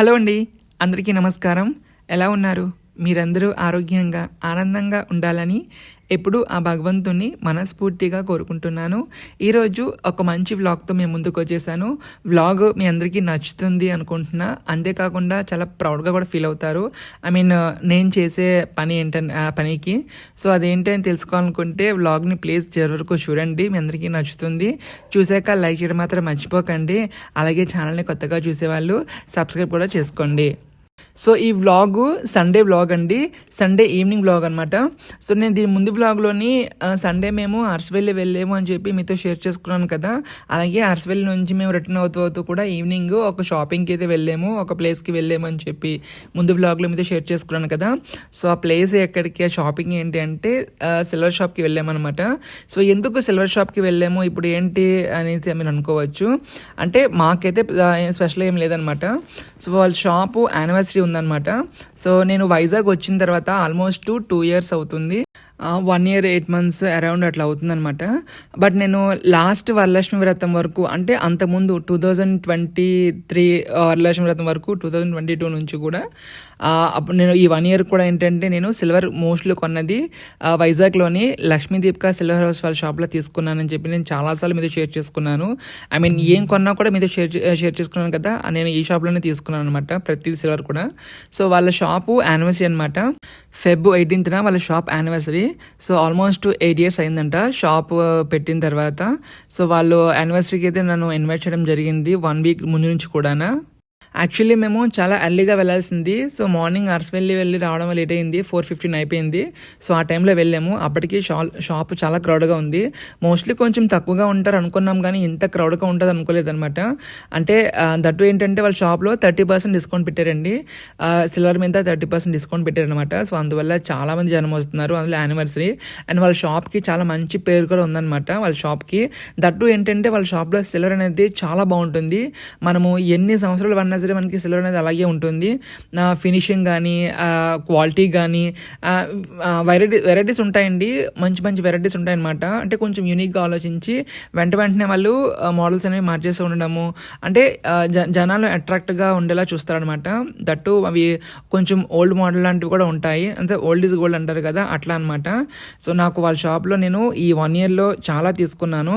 Hello అండి అందరికీ నమస్కారం. ఎలా ఉన్నారు? మీరందరూ ఆరోగ్యంగా ఆనందంగా ఉండాలని ఎప్పుడూ ఆ భగవంతుని మనస్ఫూర్తిగా కోరుకుంటున్నాను. ఈరోజు ఒక మంచి వ్లాగ్తో మేము ముందుకు వచ్చేసాను. వ్లాగ్ మీ అందరికీ నచ్చుతుంది అనుకుంటున్నా. అంతేకాకుండా చాలా ప్రౌడ్గా కూడా ఫీల్ అవుతారు. ఐ మీన్ నేను చేసే పని ఏంటని ఆ పనికి. సో అదేంటని అని తెలుసుకోవాలనుకుంటే వ్లాగ్ని ప్లీజ్ చివరి వరకు చూడండి. మీ అందరికీ నచ్చుతుంది. చూసాక లైక్ చేయడం మాత్రం మర్చిపోకండి. అలాగే ఛానల్ని కొత్తగా చూసేవాళ్ళు సబ్స్క్రైబ్ కూడా చేసుకోండి. సో ఈ వ్లాగ్ సండే వ్లాగ్ అండి. సండే ఈవినింగ్ వ్లాగ్ అనమాట సో నేను దీని ముందు వ్లాగ్లోని సండే మేము అరసవెల్లి వెళ్ళాము అని చెప్పి మీతో షేర్ చేసుకున్నాను కదా. అలాగే అరసవెల్లి నుంచి మేము రిటర్న్ అవుతూ అవుతూ కూడా ఈవినింగ్ ఒక షాపింగ్కి అయితే వెళ్ళాము ఒక ప్లేస్కి వెళ్ళాము అని చెప్పి ముందు వ్లాగ్లో మీతో షేర్ చేసుకున్నాను కదా. సో ఆ ప్లేస్ ఎక్కడికి ఆ షాపింగ్ ఏంటి అంటే సిల్వర్ షాప్కి వెళ్ళామన్నమాట సో ఎందుకు సిల్వర్ షాప్కి వెళ్ళాము ఇప్పుడు ఏంటి అనేసి మీరు అనుకోవచ్చు. అంటే మాకైతే స్పెషల్ ఏం లేదనమాట సో వాళ్ళ షాపు యానివర్సరీ ఉందన్నమాట. సో నేను వైజాగ్ వచ్చిన తర్వాత ఆల్మోస్ట్ టూ ఇయర్స్ అవుతుంది. One year eight months around అట్లా అవుతుందనమాట బట్ నేను లాస్ట్ వరలక్ష్మి వ్రతం వరకు అంటే అంతకుముందు two thousand twenty three Varalakshmi వ్రతం వరకు టూ థౌజండ్ ట్వంటీ టూ నుంచి కూడా అప్పుడు నేను ఈ వన్ ఇయర్ కూడా ఏంటంటే నేను సిల్వర్ మోస్ట్లీ కొన్నది వైజాగ్లోని లక్ష్మీ దీపిక సిల్వర్ హౌస్ వాళ్ళ షాప్లో తీసుకున్నానని చెప్పి నేను చాలాసార్లు మీతో షేర్ చేసుకున్నాను. ఐ మీన్ ఏం కొన్నా కూడా మీతో షేర్ షేర్ చేసుకున్నాను కదా నేను ఈ షాప్లోనే తీసుకున్నాను అనమాట ప్రతి సిల్వర్ కూడా. సో వాళ్ళ షాపు యానివర్సరీ అనమాట ఫెబ్ ఎయిటీన్త్న వాళ్ళ shop anniversary so almost eight years అయిందంట. షాప్ uh, పెట్టిన తర్వాత. సో వాళ్ళు యానివర్సరీకి అయితే నన్ను ఇన్వైట్ చేయడం జరిగింది. వన్ వీక్ ముందు నుంచి కూడా యాక్చువల్లీ మేము చాలా ఎర్లీగా వెళ్ళాల్సింది. సో మార్నింగ్ అర్స్ వెళ్ళి వెళ్ళి రావడం లేట్ అయింది ఫోర్ ఫిఫ్టీన్ అయిపోయింది. సో ఆ టైంలో వెళ్ళాము. అప్పటికి షాప్ షాప్ చాలా క్రౌడ్గా ఉంది. మోస్ట్లీ కొంచెం తక్కువగా ఉంటారు అనుకున్నాం కానీ ఇంత క్రౌడ్గా ఉంటుంది అనుకోలేదనమాట అంటే దట్టు ఏంటంటే వాళ్ళ షాప్లో థర్టీ పర్సెంట్ డిస్కౌంట్ పెట్టారండి. సిల్వర్ మీద థర్టీ పర్సెంట్ డిస్కౌంట్ పెట్టారనమాట సో అందువల్ల చాలా మంది జనం వస్తున్నారు. అందులో యానివర్సరీ అండ్ వాళ్ళ షాప్కి చాలా మంచి పేరు కూడా ఉందన్నమాట. వాళ్ళ షాప్కి దట్టు ఏంటంటే వాళ్ళ షాప్లో సిల్వర్ అనేది చాలా బాగుంటుంది. మనము ఎన్ని సంవత్సరాలు వన్ సరే మనకి సిల్వర్ అనేది అలాగే ఉంటుంది. ఫినిషింగ్ కానీ క్వాలిటీ కానీ వెరైటీ వెరైటీస్ ఉంటాయండి. మంచి మంచి వెరైటీస్ ఉంటాయన్నమాట. అంటే కొంచెం యూనిక్గా ఆలోచించి వెంట వెంటనే వాళ్ళు మోడల్స్ అనేవి మార్చేస్తూ ఉండడము. అంటే జనాలు అట్రాక్ట్గా ఉండేలా చూస్తారనమాట దట్టు అవి కొంచెం ఓల్డ్ మోడల్ లాంటివి కూడా ఉంటాయి. అంటే ఓల్డ్ ఈజ్ గోల్డ్ అంటారు కదా అట్లా అనమాట సో నాకు వాళ్ళ షాప్లో నేను ఈ వన్ ఇయర్లో చాలా తీసుకున్నాను.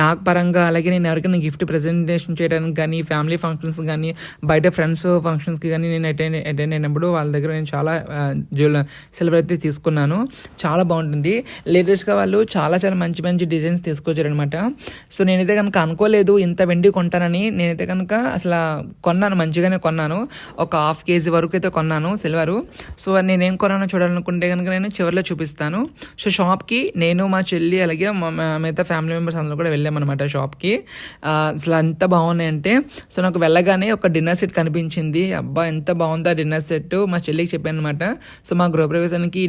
నాకు పరంగా అలాగే నేను ఎవరికైనా గిఫ్ట్ ప్రజెంటేషన్ చేయడానికి కానీ ఫ్యామిలీ ఫంక్షన్స్ కానీ బయట ఫ్రెండ్స్ ఫంక్షన్స్కి కానీ నేను అటెండ్ అటెండ్ అయినప్పుడు వాళ్ళ దగ్గర నేను చాలా జ్యువెల్ సిల్వర్ అయితే తీసుకున్నాను. చాలా బాగుంటుంది. లేటెస్ట్గా వాళ్ళు చాలా చాలా మంచి మంచి డిజైన్స్ తీసుకొచ్చారనమాట సో నేనైతే కనుక అనుకోలేదు ఇంత వెండి కొంటానని. నేనైతే కనుక అసలు కొన్నాను మంచిగానే కొన్నాను. ఒక హాఫ్ కేజీ వరకు అయితే కొన్నాను సిల్వరు సో నేనేం కొన్నానో చూడాలనుకుంటే కనుక నేను చివరిలో చూపిస్తాను. సో షాప్కి నేను మా చెల్లి అలాగే మిగతా ఫ్యామిలీ మెంబర్స్ అందరూ కూడా వెళ్ళామన్నమాట షాప్కి అసలు అంత బాగున్నాయంటే. సో నాకు వెళ్ళగానే ఒక డిన్నర్ డిన్నర్ సెట్ కనిపించింది. అబ్బా ఎంత బాగుందా డిన్నర్ సెట్. మా చెల్లికి చెప్పాను అనమాట సో మా గృహప్రవేశానికి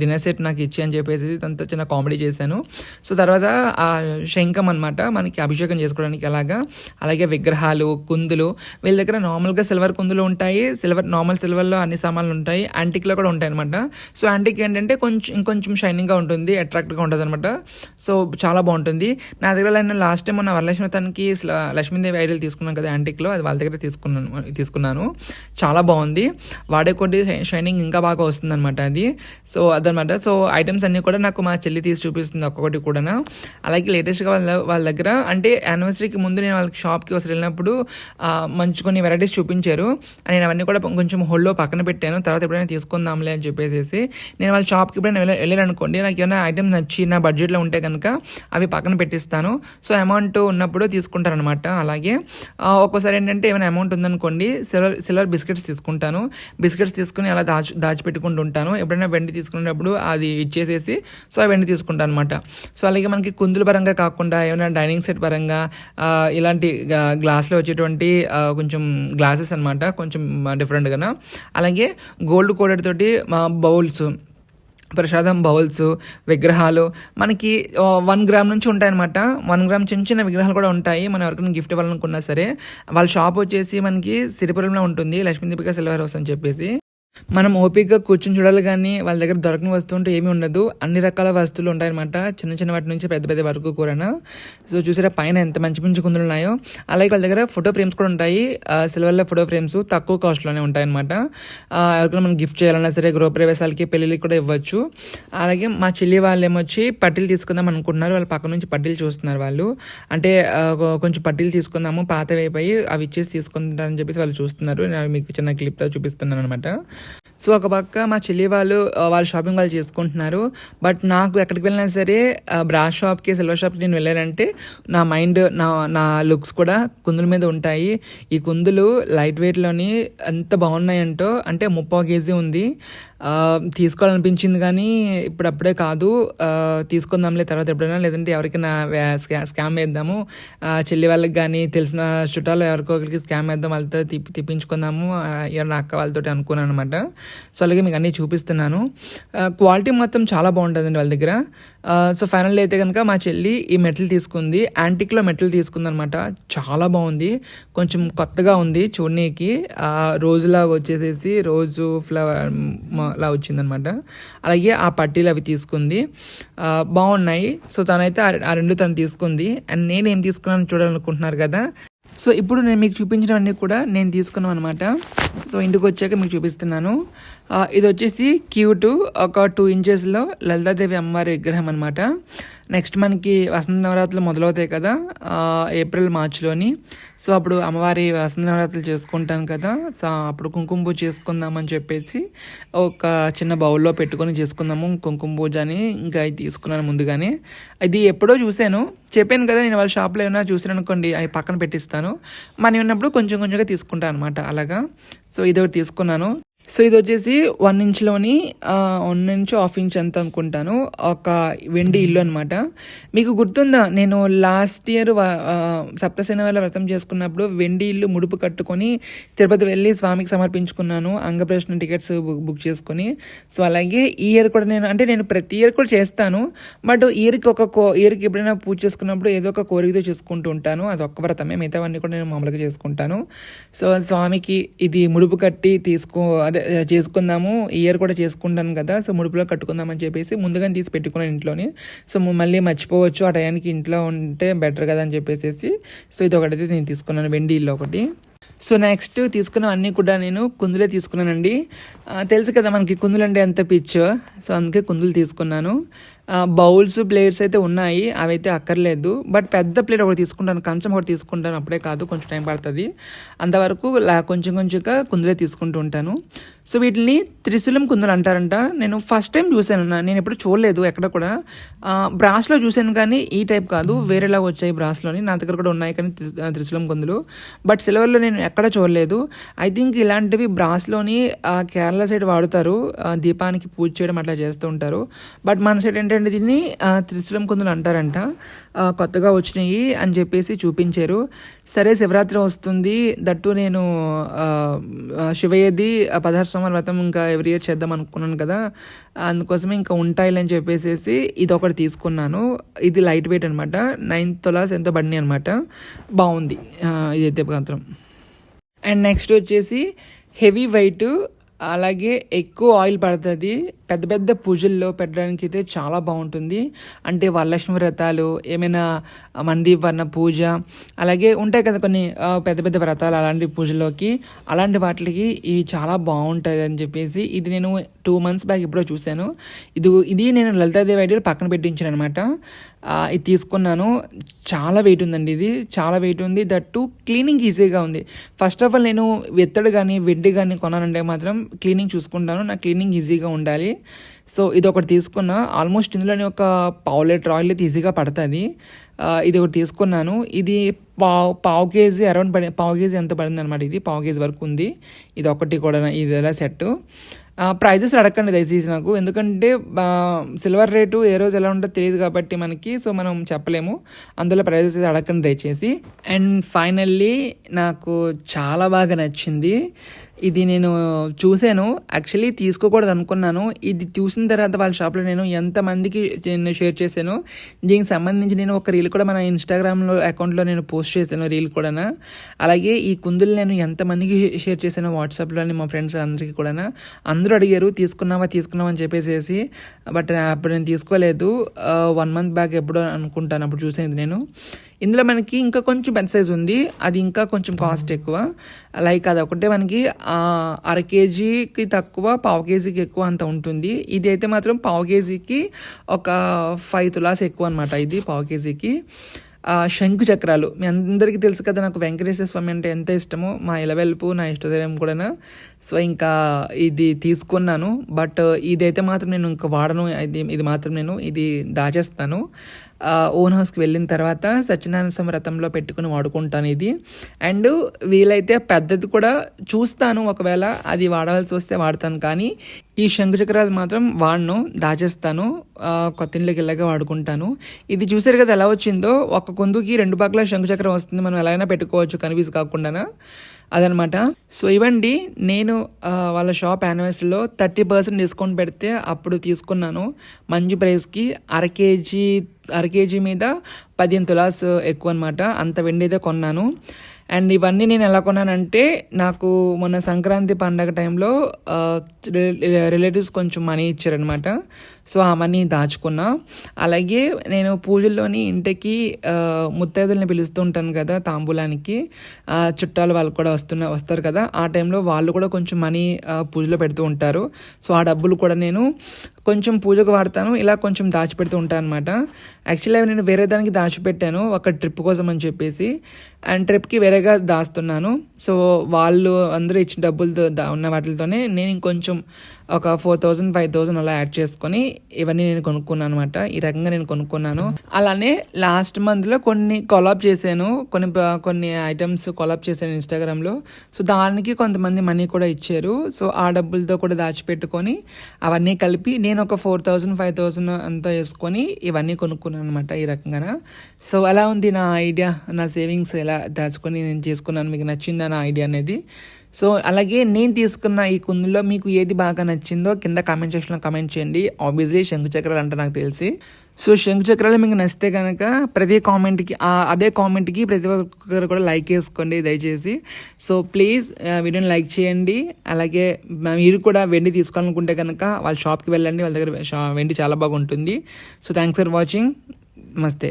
డిన్నర్ సెట్ నాకు ఇచ్చి అని చెప్పేసి తనతో చిన్న కామెడీ చేశాను. సో తర్వాత ఆ శంఖం అనమాట మనకి అభిషేకం చేసుకోవడానికి అలాగా. అలాగే విగ్రహాలు కుందులు. వీళ్ళ దగ్గర నార్మల్గా సిల్వర్ కుందులు ఉంటాయి. సిల్వర్ నార్మల్ సిల్వర్లో అన్ని సామాన్లు ఉంటాయి. యాంటిక్లో కూడా ఉంటాయి అనమాట సో యాంటిక్ ఏంటంటే కొంచెం ఇంకొంచెం షైనింగ్గా ఉంటుంది. అట్రాక్ట్గా ఉంటుంది అనమాట సో చాలా బాగుంటుంది. నా దగ్గర నేను లాస్ట్ టైం మొన్న వరలక్ష్మి తనకి లక్ష్మీదేవి ఐడియల్ తీసుకున్నాను కదా యాంటిక్లో. అది వాళ్ళ దగ్గర తీసుకున్నాను. తీసుకున్నాను. చాలా బాగుంది. వాడే కొద్ది షైనింగ్ ఇంకా బాగా వస్తుంది అనమాట అది. సో అదనమాట సో ఐటమ్స్ అన్నీ కూడా నాకు మా చెల్లి తీసి చూపిస్తుంది ఒక్కొక్కటి కూడా అలాగే లేటెస్ట్గా వాళ్ళ వాళ్ళ దగ్గర అంటే యానివర్సరీకి ముందు నేను వాళ్ళకి షాప్కి వస్తే వెళ్ళినప్పుడు మంచి కొన్ని వెరైటీస్ చూపించారు. నేను అవన్నీ కూడా కొంచెం హోల్లో పక్కన పెట్టాను. తర్వాత ఎప్పుడైనా తీసుకుందాంలే అని చెప్పేసి నేను వాళ్ళ షాప్కి ఎప్పుడైనా వెళ్ళాను అనుకోండి నాకు ఏమైనా ఐటమ్స్ నచ్చి నా బడ్జెట్లో ఉంటే కనుక అవి పక్కన పెట్టిస్తాను. సో అమౌంట్ ఉన్నప్పుడు తీసుకుంటారనమాట అలాగే ఒక్కోసారి ఏంటంటే ఏమైనా అమౌంట్ ఉందనుకో అనుకోండి సిల్వర్ సిల్వర్ బిస్కెట్స్ తీసుకుంటాను. బిస్కెట్స్ తీసుకుని అలా దాచి దాచిపెట్టుకుంటూ ఉంటాను. ఎప్పుడైనా వెండి తీసుకునేటప్పుడు అది ఇచ్చేసేసి సో ఆ వెండి తీసుకుంటాను అనమాట సో అలాగే మనకి కుందుల పరంగా కాకుండా ఏమైనా డైనింగ్ సెట్ పరంగా ఇలాంటి గ్లాస్లో వచ్చేటువంటి కొంచెం గ్లాసెస్ అనమాట కొంచెం డిఫరెంట్గా అలాగే గోల్డ్ కోడెడ్ తోటి బౌల్స్. ప్రసాదం బౌల్స్ విగ్రహాలు మనకి వన్ గ్రామ్ నుంచి ఉంటాయన్నమాట. వన్ గ్రామ్ చిన్న చిన్న విగ్రహాలు కూడా ఉంటాయి. మనం ఎవరికైనా గిఫ్ట్ ఇవ్వాలనుకున్నా సరే వాళ్ళ షాప్ వచ్చేసి మనకి సిరిపురంలో ఉంటుంది. లక్ష్మీ దీపిక సిల్వర్ హౌస్ అని చెప్పేసి. మనం ఓపికగా కూర్చొని చూడాలి కానీ వాళ్ళ దగ్గర దొరకని వస్తువు ఉంటే ఏమీ ఉండదు. అన్ని రకాల వస్తువులు ఉంటాయన్నమాట. చిన్న చిన్న వాటి నుంచి పెద్ద పెద్ద వరకు కూడాను. సో చూసారా పైన ఎంత మంచి మంచి కుందులు ఉన్నాయో. అలాగే వాళ్ళ దగ్గర ఫోటో ఫ్రేమ్స్ కూడా ఉంటాయి. సిల్వర్లో ఫోటో ఫ్రేమ్స్ తక్కువ కాస్ట్లోనే ఉంటాయన్నమాట. ఆ, ఎవరికైనా మనం గిఫ్ట్ చేయాలన్నా సరే గృహ ప్రవేశాలకి పెళ్ళిళ్ళకి కూడా ఇవ్వచ్చు. అలాగే మా చెల్లి వాళ్ళు ఏమొచ్చి పట్టీలు తీసుకుందాం అనుకుంటున్నారు. వాళ్ళ పక్క నుంచి పట్టీలు చూస్తున్నారు వాళ్ళు. అంటే కొంచెం పట్టీలు తీసుకుందాము పాతవైపోయి అవి ఇచ్చేసి తీసుకుంటారని చెప్పేసి వాళ్ళు చూస్తున్నారు. నేను మీకు చిన్న క్లిప్తో చూపిస్తున్నాను అనమాట సో ఒక పక్క మా చెల్లి వాళ్ళు వాళ్ళ షాపింగ్ వాళ్ళు చేసుకుంటున్నారు. బట్ నాకు ఎక్కడికి వెళ్ళినా సరే బ్రా షాప్కి సిల్వర్ షాప్కి నేను వెళ్ళానంటే నా మైండ్ నా నా లుక్స్ కూడా కుందుల మీద ఉంటాయి. ఈ కుందులు లైట్ వెయిట్లోని ఎంత బాగున్నాయంటో అంటే ముప్పై కేజీ ఉంది. తీసుకోవాలనిపించింది కానీ ఇప్పుడు అప్పుడే కాదు తీసుకుందాంలే తర్వాత ఎప్పుడైనా లేదంటే ఎవరికైనా స్కా- స్కామ్ వేద్దాము. చెల్లి వాళ్ళకి కానీ తెలిసిన చుట్టాలు ఎవరికో ఒకరికి స్కామ్ వేద్దాం వాళ్ళతో తిప్పి తిప్పించుకుందాము. ఎవరైనా అక్క వాళ్ళతో అనుకున్నాను అనమాట సో అలాగే మీకు అన్నీ చూపిస్తున్నాను. క్వాలిటీ మొత్తం చాలా బాగుంటుందండి వాళ్ళ దగ్గర. సో ఫైనల్ అయితే కనుక మా చెల్లి ఈ మెటల్ తీసుకుంది. యాంటిక్లో మెటల్ తీసుకుంది అనమాట చాలా బాగుంది. కొంచెం కొత్తగా ఉంది చూడనీకి. రోజులా వచ్చేసేసి రోజు ఫ్లవర్ లా వచ్చిందనమాట. అలాగే ఆ పట్టీలు అవి తీసుకుంది. బాగున్నాయి. సో తనైతే ఆ- రెండు తను తీసుకుంది. అండ్ నేను ఏం తీసుకున్నాను చూడాలనుకుంటున్నారు కదా. సో ఇప్పుడు నేను మీకు చూపించడం కూడా నేను తీసుకున్నాను అనమాట సో ఇంటికి వచ్చాక మీకు చూపిస్తున్నాను. ఇది వచ్చేసి క్యూట్ ఒక టూ ఇంచెస్లో లలితాదేవి అమ్మవారి విగ్రహం అనమాట నెక్స్ట్ మనకి వసంత నవరాత్రులు మొదలవుతాయి కదా ఏప్రిల్ మార్చ్లోని. సో అప్పుడు అమ్మవారి వసంత నవరాత్రులు చేసుకుంటాను కదా సో అప్పుడు కుంకుమ పూజ చేసుకుందామని చెప్పేసి ఒక చిన్న బౌల్లో పెట్టుకొని చేసుకుందాము కుంకుమ పూజ అని ఇంకా ఇది తీసుకున్నాను ముందుగానే. అది ఎప్పుడో చూశాను చెప్పాను కదా నేను వాళ్ళ షాప్లో ఏమైనా చూసాను అనుకోండి అవి పక్కన పెట్టిస్తాను. మనీ ఉన్నప్పుడు కొంచెం కొంచెంగా తీసుకుంటాను అనమాట అలాగా. సో ఇది ఒకటి తీసుకున్నాను. సో ఇది వచ్చేసి వన్ ఇంచ్లోని వన్ ఇంచ్ హాఫ్ ఇంచ్ ఎంత అనుకుంటాను. ఒక వెండి ఇల్లు అనమాట మీకు గుర్తుందా? నేను లాస్ట్ ఇయర్ సప్తశనివారం వ్రతం చేసుకున్నప్పుడు వెండి ఇల్లు ముడుపు కట్టుకొని తిరుపతి వెళ్ళి స్వామికి సమర్పించుకున్నాను అంగప్రశ్న టికెట్స్ బుక్ బుక్ చేసుకొని. సో అలాగే ఈ ఇయర్ కూడా నేను అంటే నేను ప్రతి ఇయర్ కూడా చేస్తాను. బట్ ఇయర్కి ఒక కో ఇయర్కి ఎప్పుడైనా పూజ చేసుకున్నప్పుడు ఏదో ఒక కోరికతో చేసుకుంటూ ఉంటాను. అది ఒక్క వ్రతమే మిగతావన్నీ కూడా నేను మామూలుగా చేసుకుంటాను. సో స్వామికి ఇది ముడుపు కట్టి తీసుకో అదే చేసుకుందాము ఇయర్ కూడా చేసుకుంటాను కదా సో ముడుపులో కట్టుకుందామని చెప్పేసి ముందుగానే తీసి పెట్టుకున్నాను ఇంట్లోని. సో మళ్ళీ మర్చిపోవచ్చు ఆ టయానికి ఇంట్లో ఉంటే బెటర్ కదా అని చెప్పేసి సో ఇది ఒకటైతే నేను తీసుకున్నాను వెండి ఇల్లు ఒకటి. సో నెక్స్ట్ తీసుకున్నవన్నీ కూడా నేను కుందులే తీసుకున్నానండి. తెలుసు కదా మనకి కుందులు అంటే ఎంత పిచ్చో సో అందుకే కుందులు తీసుకున్నాను. బౌల్స్ ప్లేట్స్ అయితే ఉన్నాయి. అవైతే అక్కర్లేదు. బట్ పెద్ద ప్లేట్ ఒకటి తీసుకుంటాను. కంచం ఒకటి తీసుకుంటాను. అప్పుడే కాదు. కొంచెం టైం పడుతుంది. అంతవరకు లా కొంచెం కొంచెంగా కుందులే తీసుకుంటూ ఉంటాను. సో వీటిని త్రిశూలం కుందులు అంటారంట. నేను ఫస్ట్ టైం చూశాను. నేను ఎప్పుడు చూడలేదు ఎక్కడ కూడా. బ్రాస్లో చూశాను కానీ ఈ టైప్ కాదు. వేరేలా వచ్చాయి బ్రాస్లోని నా దగ్గర కూడా ఉన్నాయి కానీ త్రిశూలం కుందులు. బట్ సిల్వర్లో నేను ఎక్కడ చూడలేదు. ఐ థింక్ ఇలాంటివి బ్రాస్లోని కేరళ సైడ్ వాడుతారు. దీపానికి పూజ చేయడం అట్లా చేస్తూ ఉంటారు. బట్ మన సైడ్ అంటే ఏంటంటే దీన్ని త్రిశూలం కుందులు అంటారంట. కొత్తగా వచ్చినాయి అని చెప్పేసి చూపించారు. సరే శివరాత్రి వస్తుంది. దట్టు నేను శివయ్యది పదహారు సంవత్సరాల వ్రతం ఇంకా ఎవ్రీ ఇయర్ చేద్దాం అనుకున్నాను కదా. అందుకోసమే ఇంకా ఉంటాయిలని అని చెప్పేసి ఇది ఒకటి తీసుకున్నాను. ఇది లైట్ వెయిట్ అనమాట నైన్ తొలాస్ ఎంతో పడినాయి అనమాట బాగుంది. ఇది ఇదైతే మాత్రం. అండ్ నెక్స్ట్ వచ్చేసి హెవీ వెయిట్ అలాగే ఎక్కువ ఆయిల్ పడుతుంది. పెద్ద పెద్ద పూజల్లో పెట్టడానికి అయితే చాలా బాగుంటుంది. అంటే వరలక్ష్మి వ్రతాలు ఏమైనా మంది వర్ణ పూజ అలాగే ఉంటాయి కదా కొన్ని పెద్ద పెద్ద వ్రతాలు అలాంటి పూజల్లోకి అలాంటి వాటికి ఇవి చాలా బాగుంటుంది అని చెప్పేసి ఇది నేను టూ మంత్స్ బ్యాక్ ఎప్పుడో చూశాను. ఇది ఇది నేను లలితాదేవి ఐడియాలు పక్కన పెట్టించాను అనమాట ఇది తీసుకున్నాను. చాలా వెయిట్ ఉందండి ఇది. చాలా వెయిట్ ఉంది. దట్టు క్లీనింగ్ ఈజీగా ఉంది. ఫస్ట్ ఆఫ్ ఆల్ నేను వెత్తడు కానీ వెడ్డి కానీ కొనాలంటే మాత్రం క్లీనింగ్ చూసుకుంటాను. నా క్లీనింగ్ ఈజీగా ఉండాలి. సో ఇది ఒకటి తీసుకున్నా. ఆల్మోస్ట్ ఇందులోనే ఒక పావు లీటర్ ఆయిల్ అయితే ఈజీగా పడుతుంది. ఇది ఒకటి తీసుకున్నాను. ఇది పావు పావు కేజీ అరౌండ్ పడి పావు కేజీ ఎంత పడింది అనమాట ఇది? పావు కేజీ వరకు ఉంది. ఇది ఒకటి కూడా ఇది ఎలా సెట్ ప్రైజెస్ అడగండి దయచేసి నాకు. ఎందుకంటే సిల్వర్ రేటు ఏ రోజు ఎలా ఉంటుందో తెలియదు కాబట్టి మనకి సో మనం చెప్పలేము. అందులో ప్రైజెస్ అయితే అడగండి దయచేసి. అండ్ ఫైనల్లీ నాకు చాలా బాగా నచ్చింది ఇది నేను చూశాను. యాక్చువల్లీ తీసుకోకూడదు అనుకున్నాను. ఇది చూసిన తర్వాత వాళ్ళ షాప్లో నేను ఎంతమందికి నేను షేర్ చేశాను. దీనికి సంబంధించి నేను ఒక రీల్ కూడా మన ఇన్స్టాగ్రామ్లో అకౌంట్లో నేను పోస్ట్ చేశాను రీల్ కూడా అలాగే ఈ కుందులు నేను ఎంతమందికి షేర్ చేశాను వాట్సాప్లో మా ఫ్రెండ్స్ అందరికీ కూడా అందరూ అడిగారు తీసుకున్నావా తీసుకున్నావా అని చెప్పేసి బట్ అప్పుడు నేను తీసుకోలేదు. వన్ మంత్ బ్యాక్ ఎప్పుడో అనుకుంటాను. అప్పుడు చూసేది నేను. ఇందులో మనకి ఇంకా కొంచెం పెద్ద సైజ్ ఉంది. అది ఇంకా కొంచెం కాస్ట్ ఎక్కువ. లైక్ అది ఒకటే మనకి అర కేజీకి తక్కువ పావు కేజీకి ఎక్కువ అంత ఉంటుంది. ఇది అయితే మాత్రం పావు కేజీకి ఒక ఫైవ్ తులాస్ ఎక్కువ అనమాట ఇది పావు కేజీకి. శంకు చక్రాలు. మీ అందరికీ తెలుసు కదా నాకు వెంకటేశ్వర స్వామి అంటే ఎంత ఇష్టమో. మా ఇలవెల్పు నా ఇష్టదైవం కూడా సో ఇంకా ఇది తీసుకున్నాను. బట్ ఇదైతే మాత్రం నేను ఇంకా వాడను. ఇది ఇది మాత్రం నేను ఇది దాచేస్తాను. ఓన్ హౌస్కి వెళ్ళిన తర్వాత సత్యనారాయణ స్వామి వ్రతంలో పెట్టుకుని వాడుకుంటాను ఇది. అండ్ వీలైతే పెద్దది కూడా చూస్తాను ఒకవేళ అది వాడవలసి వస్తే వాడతాను. కానీ ఈ శంఖచక్రాలు మాత్రం వాడను దాచేస్తాను కొత్త ఇంట్లోకి వెళ్ళాక వాడుకుంటాను. ఇది చూసారు కదా ఎలా వచ్చిందో? ఒక కొందుకి రెండు పక్కల శంఖచక్రం వస్తుంది. మనం ఎలా అయినా పెట్టుకోవచ్చు కనిపిస్ కాకుండా అదనమాట. సో ఇవ్వండి నేను వాళ్ళ షాప్ యానివర్సరీలో థర్టీ పర్సెంట్ డిస్కౌంట్ పెడితే అప్పుడు తీసుకున్నాను. మంచి ప్రైస్కి అర కేజీ అర కేజీ మీద పదిహేను తులాస్ uh, ఎక్కువ అనమాట అంత వెండి అయితే కొన్నాను. అండ్ ఇవన్నీ నేను ఎలా కొన్నానంటే నాకు మొన్న సంక్రాంతి పండగ టైంలో uh, రిలేటివ్స్ కొంచెం మనీ ఇచ్చారనమాట సో ఆ మనీ దాచుకున్నా. అలాగే నేను పూజల్లోని ఇంటికి ముత్తైదుల్ని పిలుస్తుంటాను కదా తాంబూలానికి. చుట్టాలు వాళ్ళు కూడా వస్తున్న వస్తారు కదా. ఆ టైంలో వాళ్ళు కూడా కొంచెం మనీ పూజలో పెడుతూ ఉంటారు. సో ఆ డబ్బులు కూడా నేను కొంచెం పూజకు వాడతాను. ఇలా కొంచెం దాచిపెడుతూ ఉంటాను అనమాట యాక్చువల్లీ అవి నేను వేరే దానికి దాచిపెట్టాను ఒక ట్రిప్ కోసం అని చెప్పేసి. అండ్ ట్రిప్కి వేరేగా దాస్తున్నాను. సో వాళ్ళు అందరూ ఇచ్చిన డబ్బులతో దా- ఉన్న వాటితోనే నేను ఇంకొంచెం ఒక ఫోర్ థౌజండ్ ఫైవ్ థౌజండ్ అలా యాడ్ చేసుకొని ఇవన్నీ నేను కొనుక్కున్నాను అనమాట ఈ రకంగా నేను కొనుక్కున్నాను. అలానే లాస్ట్ మంత్లో కొన్ని కొలాబ్ చేశాను. కొన్ని కొన్ని ఐటమ్స్ కొలాబ్ చేశాను ఇన్స్టాగ్రామ్లో సో దానికి కొంతమంది మనీ కూడా ఇచ్చారు. సో ఆ డబ్బులతో కూడా దాచిపెట్టుకొని అవన్నీ కలిపి నేను ఒక ఫోర్ థౌజండ్ ఫైవ్ థౌజండ్ అంతా వేసుకొని ఇవన్నీ కొనుక్కున్నాను అనమాట ఈ రకంగా సో అలా ఉంది నా ఐడియా నా సేవింగ్స్ ఎలా దాచుకొని నేను చేసుకున్నాను. మీకు నచ్చిందా నా ఐడియా అనేది? సో అలాగే నేను తీసుకున్న ఈ కుందులో మీకు ఏది బాగా నచ్చిందో కింద కామెంట్ సెక్షన్లో కామెంట్ చేయండి. ఆబ్వియస్లీ శంకు చక్రాలు అంటే నాకు తెలిసి. సో శంకు చక్రాలు మీకు నచ్చితే కనుక ప్రతి కామెంట్కి అదే కామెంట్కి ప్రతి ఒక్కరు కూడా లైక్ వేసుకోండి దయచేసి. సో ప్లీజ్ వీడియోని లైక్ చేయండి. అలాగే మీరు కూడా వెండి తీసుకోవాలనుకుంటే కనుక వాళ్ళ షాప్కి వెళ్ళండి. వాళ్ళ దగ్గర వెండి చాలా బాగుంటుంది. సో థ్యాంక్స్ ఫర్ వాచింగ్ నమస్తే